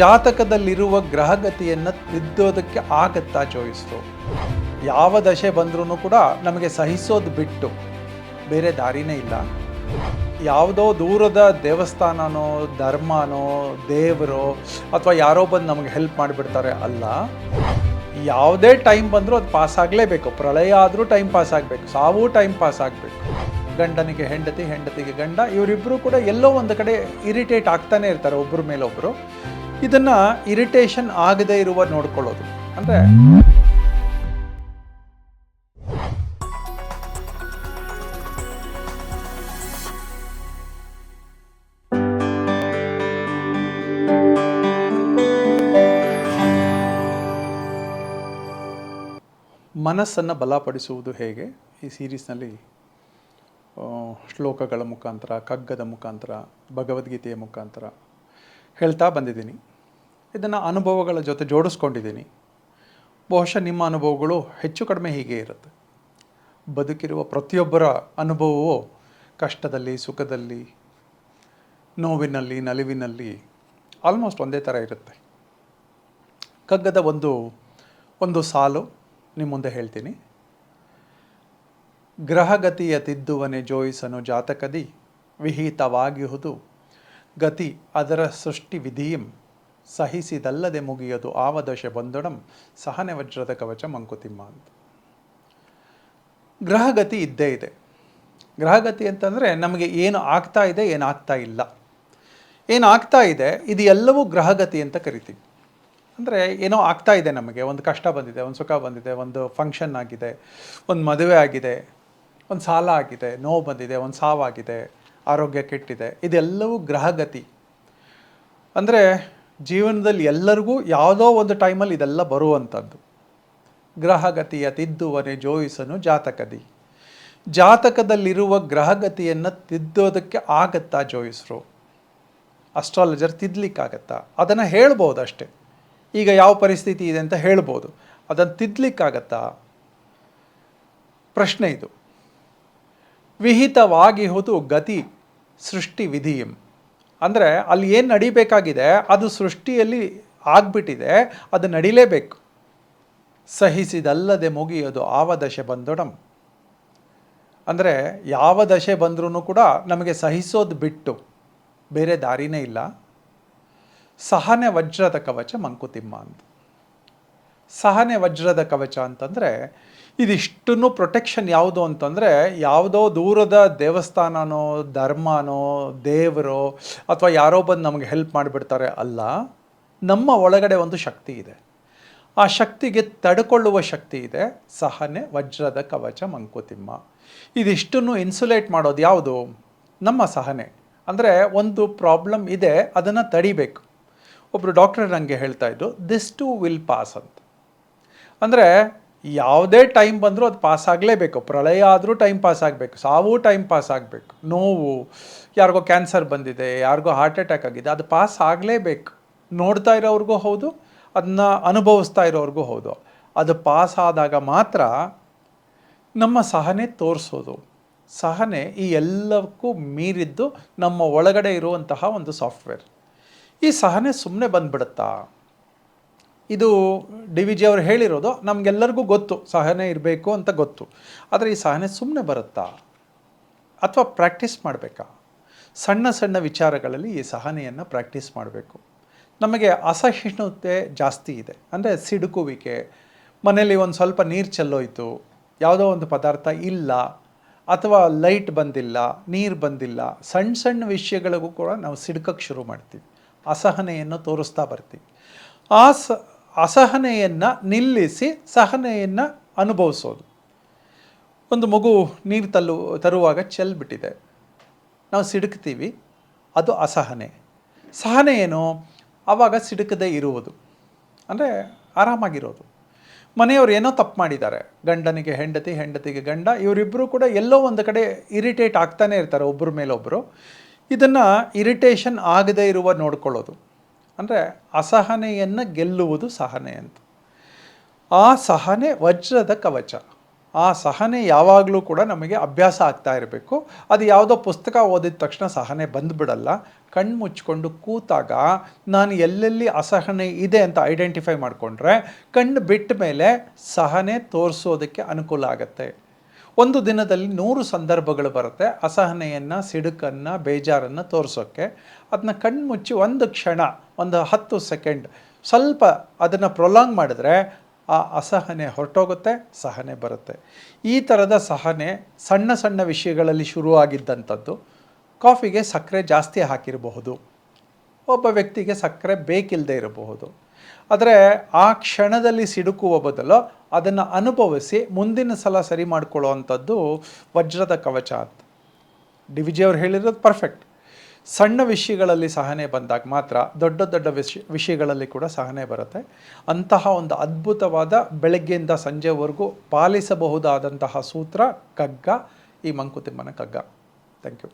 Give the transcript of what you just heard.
ಜಾತಕದಲ್ಲಿರುವ ಗ್ರಹಗತಿಯನ್ನು ತಿದ್ದೋದಕ್ಕೆ ಆಗತ್ತಾ ಚೋಯಿಸ್ತು. ಯಾವ ದಶೆ ಬಂದ್ರೂ ಕೂಡ ನಮಗೆ ಸಹಿಸೋದು ಬಿಟ್ಟು ಬೇರೆ ದಾರಿನೇ ಇಲ್ಲ. ಯಾವುದೋ ದೂರದ ದೇವಸ್ಥಾನನೋ, ಧರ್ಮನೋ, ದೇವರೋ ಅಥವಾ ಯಾರೋ ಬಂದು ನಮಗೆ ಹೆಲ್ಪ್ ಮಾಡಿಬಿಡ್ತಾರೆ ಅಲ್ಲ. ಯಾವುದೇ ಟೈಮ್ ಬಂದರೂ ಅದು ಪಾಸ್ ಆಗಲೇಬೇಕು. ಪ್ರಳಯ ಆದರೂ ಟೈಮ್ ಪಾಸ್ ಆಗಬೇಕು. ಸಾವು ಟೈಮ್ ಪಾಸ್ ಆಗಬೇಕು. ಗಂಡನಿಗೆ ಹೆಂಡತಿ, ಹೆಂಡತಿಗೆ ಗಂಡ ಇವರಿಬ್ಬರು ಕೂಡ ಎಲ್ಲೋ ಒಂದು ಕಡೆ ಇರಿಟೇಟ್ ಆಗ್ತಾನೆ ಇರ್ತಾರೆ ಒಬ್ಬರ ಮೇಲೆ ಒಬ್ಬರು ಇದನ್ನು ಇರಿಟೇಷನ್ ಆಗದೇ ಇರುವ ನೋಡ್ಕೊಳ್ಳೋದು. ಅಂದರೆ ಮನಸ್ಸನ್ನು ಬಲಪಡಿಸುವುದು ಹೇಗೆ? ಈ ಸೀರೀಸ್ನಲ್ಲಿ ಶ್ಲೋಕಗಳ ಮುಖಾಂತರ, ಕಗ್ಗದ ಮುಖಾಂತರ, ಭಗವದ್ಗೀತೆಯ ಮುಖಾಂತರ. ಹೇಳ್ತಾ ಬಂದಿದ್ದೀನಿ. ಇದನ್ನು ಅನುಭವಗಳ ಜೊತೆ ಜೋಡಿಸ್ಕೊಂಡಿದ್ದೀನಿ. ಬಹುಶಃ ನಿಮ್ಮ ಅನುಭವಗಳು ಹೆಚ್ಚು ಕಡಿಮೆ ಹೀಗೆ ಇರುತ್ತೆ. ಬದುಕಿರುವ ಪ್ರತಿಯೊಬ್ಬರ ಅನುಭವವು ಕಷ್ಟದಲ್ಲಿ, ಸುಖದಲ್ಲಿ, ನೋವಿನಲ್ಲಿ, ನಲಿವಿನಲ್ಲಿ ಆಲ್ಮೋಸ್ಟ್ ಒಂದೇ ಥರ ಇರುತ್ತೆ. ಕಗ್ಗದ ಒಂದು ಒಂದು ಸಾಲು ನಿಮ್ಮ ಮುಂದೆ ಹೇಳ್ತೀನಿ. ಗ್ರಹಗತಿಯ ತಿದ್ದುವನೆ ಜೋಯಿಸನು ಜಾತಕದಿ, ವಿಹಿತವಾಗಿಹುದು ಗತಿ ಅದರ ಸೃಷ್ಟಿ ವಿಧಿಯಂ ಸಹಿಸಿದಲ್ಲದೆ ಮುಗಿಯದು ಆವದಶೆ ಬಂದೊಡಂ ಸಹನೆ ವಜ್ರದ ಕವಚ ಮಂಕುತಿಮ್ಮ ಅಂತ ಗ್ರಹಗತಿ ಇದ್ದೇ ಇದೆ. ಗ್ರಹಗತಿ ಅಂತಂದರೆ ನಮಗೆ ಏನು ಆಗ್ತಾ ಇದೆ, ಏನು ಆಗ್ತಾ ಇಲ್ಲ. ಏನು ಆಗ್ತಾ ಇದೆ, ಇದು ಎಲ್ಲವೂ ಗ್ರಹಗತಿ ಅಂತ ಕರಿತೀವಿ. ಅಂದರೆ ಏನೋ ಆಗ್ತಾ ಇದೆ ನಮಗೆ, ಒಂದು ಕಷ್ಟ ಬಂದಿದೆ, ಒಂದು ಸುಖ ಬಂದಿದೆ, ಒಂದು ಫಂಕ್ಷನ್ ಆಗಿದೆ, ಒಂದು ಮದುವೆ ಆಗಿದೆ, ಒಂದು ಸಾಲ ಆಗಿದೆ, ನೋವು ಬಂದಿದೆ, ಒಂದು ಸಾವಾಗಿದೆ. ಆರೋಗ್ಯ ಕೆಟ್ಟಿದೆ ಇದೆಲ್ಲವೂ ಗ್ರಹಗತಿ. ಅಂದರೆ ಜೀವನದಲ್ಲಿ ಎಲ್ಲರಿಗೂ ಯಾವುದೋ ಒಂದು ಟೈಮಲ್ಲಿ ಇದೆಲ್ಲ ಬರುವಂಥದ್ದು. ಗ್ರಹಗತಿಯ ತಿದ್ದುವನೆ, ಜೋಯಿಸನು, ಜಾತಕದಿ. ಜಾತಕದಲ್ಲಿರುವ ಗ್ರಹಗತಿಯನ್ನು ತಿದ್ದೋದಕ್ಕೆ ಆಗತ್ತಾ ಜೋಯಿಸ್ರು? ಅಸ್ಟ್ರಾಲಜರ್ ತಿದ್ದಲಿಕ್ಕಾಗತ್ತಾ ಅದನ್ನು ಹೇಳ್ಬೋದು ಅಷ್ಟೇ ಈಗ ಯಾವ ಪರಿಸ್ಥಿತಿ ಇದೆ ಅಂತ ಹೇಳ್ಬೋದು. ಅದನ್ನು ತಿದ್ದಲಿಕ್ಕಾಗತ್ತಾ ಪ್ರಶ್ನೆ ಇದು. ವಿಹಿತವಾಗಿ ಹೋದು ಗತಿ. ಸೃಷ್ಟಿ ವಿಧಿಯಂ ಅಂದರೆ ಅಲ್ಲಿ ಏನು ನಡಿಬೇಕಾಗಿದೆ, ಅದು ಸೃಷ್ಟಿಯಲ್ಲಿ ಆಗ್ಬಿಟ್ಟಿದೆ, ಅದು ನಡಿಲೇಬೇಕು. ಸಹಿಸಿದಲ್ಲದೆ ಮುಗಿಯೋದು ಆವ ದಶೆ ಬಂದೊಡಂ. ಅಂದರೆ ಯಾವ ದಶೆ ಬಂದ್ರೂ ಕೂಡ ನಮಗೆ ಸಹಿಸೋದು ಬಿಟ್ಟು ಬೇರೆ ದಾರಿನೇ ಇಲ್ಲ. ಸಹನೆ ವಜ್ರದ ಕವಚ ಮಂಕುತಿಮ್ಮ ಅಂತ ಸಹನೆ ವಜ್ರದ ಕವಚ ಅಂತಂದರೆ ಇದಿಷ್ಟನ್ನು ಪ್ರೊಟೆಕ್ಷನ್ ಯಾವುದು ಅಂತಂದರೆ ಯಾವುದೋ ದೂರದ ದೇವಸ್ಥಾನನೋ, ಧರ್ಮನೋ, ದೇವರೋ ಅಥವಾ ಯಾರೋ ಬಂದು ನಮಗೆ ಹೆಲ್ಪ್ ಮಾಡಿಬಿಡ್ತಾರೆ ಅಲ್ಲ, ನಮ್ಮ ಒಳಗಡೆ ಒಂದು ಶಕ್ತಿ ಇದೆ. ಆ ಶಕ್ತಿಗೆ ತಡ್ಕೊಳ್ಳುವ ಶಕ್ತಿ ಇದೆ. ಸಹನೆ ವಜ್ರದ ಕವಚ ಮಂಕುತಿಮ್ಮ. ಇದಿಷ್ಟನ್ನು ಇನ್ಸುಲೇಟ್ ಮಾಡೋದು ಯಾವುದು? ನಮ್ಮ ಸಹನೆ. ಅಂದರೆ ಒಂದು ಪ್ರಾಬ್ಲಮ್ ಇದೆ, ಅದನ್ನು ತಡಿಬೇಕು. ಒಬ್ಬರು ಡಾಕ್ಟರ್ ನನಗೆ ಹೇಳ್ತಾ ಇದ್ದು ದಿಸ್ ಟು ವಿಲ್ ಪಾಸ್ ಅಂತ. ಅಂದರೆ ಯಾವುದೇ ಟೈಮ್ ಬಂದರೂ ಅದು ಪಾಸ್ ಆಗಲೇಬೇಕು. ಪ್ರಳಯ ಆದರೂ ಟೈಮ್ ಪಾಸ್ ಆಗಬೇಕು. ಸಾವು ಟೈಮ್ ಪಾಸ್ ಆಗಬೇಕು. ನೋವು, ಯಾರಿಗೋ ಕ್ಯಾನ್ಸರ್ ಬಂದಿದೆ, ಯಾರಿಗೋ ಹಾರ್ಟ್ ಅಟ್ಯಾಕ್ ಆಗಿದೆ, ಅದು ಪಾಸ್ ಆಗಲೇಬೇಕು. ನೋಡ್ತಾ ಇರೋವ್ರಿಗೂ ಹೌದು ಅದನ್ನ ಅನುಭವಿಸ್ತಾ ಇರೋವ್ರಿಗೂ ಹೌದು. ಅದು ಪಾಸ್ ಆದಾಗ ಮಾತ್ರ ನಮ್ಮ ಸಹನೆ ತೋರಿಸೋದು. ಸಹನೆ ಈ ಎಲ್ಲಕ್ಕೂ ಮೀರಿದ್ದು ನಮ್ಮ ಒಳಗಡೆ ಇರುವಂತಹ ಒಂದು ಸಾಫ್ಟ್ವೇರ್ ಈ ಸಹನೆ ಸುಮ್ಮನೆ ಬಂದ್ಬಿಡುತ್ತಾ? ಇದು ಡಿ ವಿ ಜಿ ಅವರು ಹೇಳಿರೋದು, ನಮಗೆಲ್ಲರಿಗೂ ಗೊತ್ತು, ಸಹನೆ ಇರಬೇಕು ಅಂತ ಗೊತ್ತು. ಆದರೆ ಈ ಸಹನೆ ಸುಮ್ಮನೆ ಬರುತ್ತಾ? ಅಥವಾ ಪ್ರಾಕ್ಟೀಸ್ ಮಾಡಬೇಕಾ? ಸಣ್ಣ ಸಣ್ಣ ವಿಚಾರಗಳಲ್ಲಿ ಈ ಸಹನೆಯನ್ನು ಪ್ರಾಕ್ಟೀಸ್ ಮಾಡಬೇಕು. ನಮಗೆ ಅಸಹಿಷ್ಣುತೆ ಜಾಸ್ತಿ ಇದೆ. ಅಂದರೆ ಸಿಡುಕುವಿಕೆ ಮನೇಲಿ ಒಂದು ಸ್ವಲ್ಪ ನೀರು ಚೆಲ್ಲೋಯ್ತು, ಯಾವುದೋ ಒಂದು ಪದಾರ್ಥ ಇಲ್ಲ, ಅಥವಾ ಲೈಟ್ ಬಂದಿಲ್ಲ, ನೀರು ಬಂದಿಲ್ಲ ಸಣ್ಣ ಸಣ್ಣ ವಿಷಯಗಳಿಗೂ ಕೂಡ ನಾವು ಸಿಡ್ಕಕ್ಕೆ ಶುರು ಮಾಡ್ತೀವಿ. ಅಸಹನೆಯನ್ನು ತೋರಿಸ್ತಾ ಬರ್ತೀವಿ. ಆ ಸ ಅಸಹನೆಯನ್ನು ನಿಲ್ಲಿಸಿ ಸಹನೆಯನ್ನು ಅನುಭವಿಸೋದು. ಒಂದು ಮಗು ನೀರು ತಲ್ಲು, ತರುವಾಗ ಚೆಲ್ಬಿಟ್ಟಿದೆ ನಾವು ಸಿಡುಕ್ತೀವಿ, ಅದು ಅಸಹನೆ. ಸಹನೆ ಏನು? ಆವಾಗ ಸಿಡುಕದೇ ಇರುವುದು. ಅಂದರೆ ಆರಾಮಾಗಿರೋದು. ಮನೆಯವರು ಏನೋ ತಪ್ಪು ಮಾಡಿದ್ದಾರೆ. ಗಂಡನಿಗೆ ಹೆಂಡತಿ, ಹೆಂಡತಿಗೆ ಗಂಡ ಇವರಿಬ್ಬರು ಕೂಡ ಎಲ್ಲೋ ಒಂದು ಕಡೆ ಇರಿಟೇಟ್ ಆಗ್ತಾನೆ ಇರ್ತಾರೆ ಒಬ್ಬರ ಮೇಲೊಬ್ಬರು ಇದನ್ನು ಇರಿಟೇಷನ್ ಆಗದೇ ಇರುವ ನೋಡ್ಕೊಳ್ಳೋದು. ಅಂದರೆ ಅಸಹನೆಯನ್ನು ಗೆಲ್ಲುವುದು ಸಹನೆ ಅಂತ. ಆ ಸಹನೆ ವಜ್ರದ ಕವಚ. ಆ ಸಹನೆ ಯಾವಾಗಲೂ ಕೂಡ ನಮಗೆ ಅಭ್ಯಾಸ ಆಗ್ತಾ ಇರಬೇಕು. ಅದು ಯಾವುದೋ ಪುಸ್ತಕ ಓದಿದ ತಕ್ಷಣ ಸಹನೆ ಬಂದುಬಿಡಲ್ಲ. ಕಣ್ಣು ಮುಚ್ಕೊಂಡು ಕೂತಾಗ ನಾನು ಎಲ್ಲೆಲ್ಲಿ ಅಸಹನೆ ಇದೆ ಅಂತ ಐಡೆಂಟಿಫೈ ಮಾಡಿಕೊಂಡ್ರೆ ಕಣ್ಣು ಬಿಟ್ಟ ಮೇಲೆ ಸಹನೆ ತೋರಿಸೋದಕ್ಕೆ ಅನುಕೂಲ ಆಗುತ್ತೆ. ಒಂದು ದಿನದಲ್ಲಿ ನೂರು ಸಂದರ್ಭಗಳು ಬರುತ್ತೆ ಅಸಹನೆಯನ್ನು, ಸಿಡುಕನ್ನು, ಬೇಜಾರನ್ನು ತೋರಿಸೋಕ್ಕೆ. ಅದನ್ನ ಕಣ್ಣು ಮುಚ್ಚಿ ಒಂದು ಕ್ಷಣ ಒಂದು ಹತ್ತು ಸೆಕೆಂಡ್. ಸ್ವಲ್ಪ ಅದನ್ನು ಪ್ರೊಲಾಂಗ್ ಮಾಡಿದ್ರೆ ಆ ಅಸಹನೆ ಹೊರಟೋಗುತ್ತೆ, ಸಹನೆ ಬರುತ್ತೆ. ಈ ಥರದ ಸಹನೆ ಸಣ್ಣ ಸಣ್ಣ ವಿಷಯಗಳಲ್ಲಿ ಶುರುವಾಗಿದ್ದಂಥದ್ದು ಕಾಫಿಗೆ ಸಕ್ಕರೆ ಜಾಸ್ತಿ ಹಾಕಿರಬಹುದು. ಒಬ್ಬ ವ್ಯಕ್ತಿಗೆ ಸಕ್ಕರೆ ಬೇಕಿಲ್ಲದೆ ಇರಬಹುದು. ಆದರೆ ಆ ಕ್ಷಣದಲ್ಲಿ ಸಿಡುಕುವ ಬದಲು ಅದನ್ನು ಅನುಭವಿಸಿ ಮುಂದಿನ ಸಲ ಸರಿ ಮಾಡ್ಕೊಳ್ಳುವಂಥದ್ದು ವಜ್ರದ ಕವಚ ಅಂತ ಡಿ ವಿಜಿ ಅವ್ರು ಹೇಳಿರೋದು ಪರ್ಫೆಕ್ಟ್ ಸಣ್ಣ ವಿಷಯಗಳಲ್ಲಿ ಸಹನೆ ಬಂದಾಗ ಮಾತ್ರ ದೊಡ್ಡ ದೊಡ್ಡ ವಿಷಯ ವಿಷಯಗಳಲ್ಲಿ ಕೂಡ ಸಹನೆ ಬರುತ್ತೆ. ಅಂತಹ ಒಂದು ಅದ್ಭುತವಾದ ಬೆಳಗ್ಗೆಯಿಂದ ಸಂಜೆವರೆಗೂ ಪಾಲಿಸಬಹುದಾದಂತಹ ಸೂತ್ರ ಕಗ್ಗ ಈ ಮಂಕುತಿಮ್ಮನ ಕಗ್ಗ ಥ್ಯಾಂಕ್ ಯು.